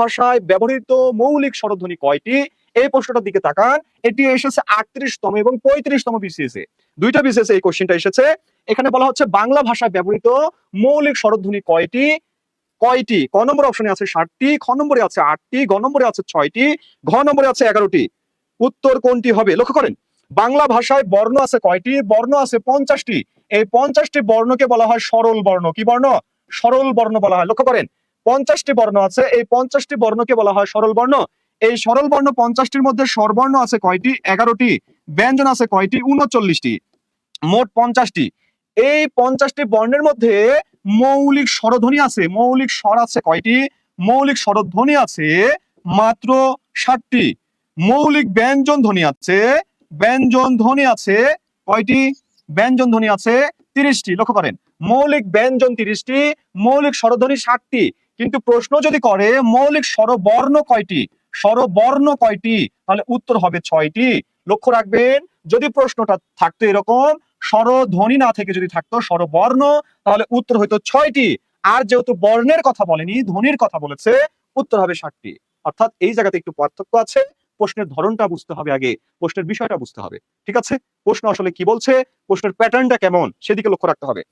ভাষায় ব্যবহৃত মৌলিক স্বরধ্বনি কয়টি? এই প্রশ্নটার দিকে তাকান। এটি এসেছে আটত্রিশতম এবং পঁয়ত্রিশতম বিসিএস দুইটা বিসিএস এই কোশ্চেনটা এসেছে। এখানে বলা হচ্ছে বাংলা ভাষায় ব্যবহৃত মৌলিক স্বরধ্বনি কয়টি? কয়টি? ক নম্বর অপশনে আছে ষাটটি, খ নম্বরে আছে আটটি, গ নম্বরে আছে ছয়টি, ঘ নম্বরে আছে এগারোটি। উত্তর কোনটি হবে? লক্ষ্য করেন, বাংলা ভাষায় বর্ণ আছে কয়টি? বর্ণ আছে পঞ্চাশটি। এই পঞ্চাশটি বর্ণকে বলা হয় সরল বর্ণ। কি বর্ণ? সরল বর্ণ বলা হয়। লক্ষ্য করেন পঞ্চাশটি বর্ণ আছে। এই পঞ্চাশটি বর্ণকে বলা হয় সরল বর্ণ। এই সরল বর্ণ পঞ্চাশটির মধ্যে স্বরবর্ণ আছে কয়টি? এগারোটি। ব্যঞ্জন আছে কয়টি? উনচল্লিশটি। মোট পঞ্চাশটি। এই পঞ্চাশটি বর্ণের মধ্যে মৌলিক স্বরধ্বনি আছে। মৌলিক স্বর আছে কয়টি? মৌলিক স্বরধ্বনি আছে মাত্র ষাটটি। মৌলিক ব্যঞ্জন ধ্বনি আছে, ব্যঞ্জন ধ্বনি আছে কয়টি? ব্যঞ্জন ধ্বনি আছে তিরিশটি। লক্ষ্য করেন। মৌলিক ব্যঞ্জন তিরিশটি, মৌলিক স্বরধ্বনি ষাটটি। কিন্তু প্রশ্ন যদি করে, মৌলিক স্বরবর্ণ কয়টি? স্বরবর্ণ কয়টি? তাহলে উত্তর হবে ছয়টি। লক্ষ্য রাখবেন, যদি প্রশ্নটা থাকতো এরকম, স্বরধ্বনি না থেকে যদি থাকতো স্বরবর্ণ, তাহলে উত্তর হইতো ছয়টি। আর যেহেতু বর্ণের কথা বলেনি, ধ্বনির কথা বলেছে, উত্তর হবে ষাটটি অর্থাৎ এই জায়গাতে একটু পার্থক্য আছে, প্রশ্নের ধরনটা বুঝতে হবে আগে, প্রশ্নের বিষয়টা বুঝতে হবে। ঠিক আছে? প্রশ্ন আসলে কি বলছে? প্রশ্নের প্যাটার্নটা কেমন? সেদিকে লক্ষ্য রাখতে হবে।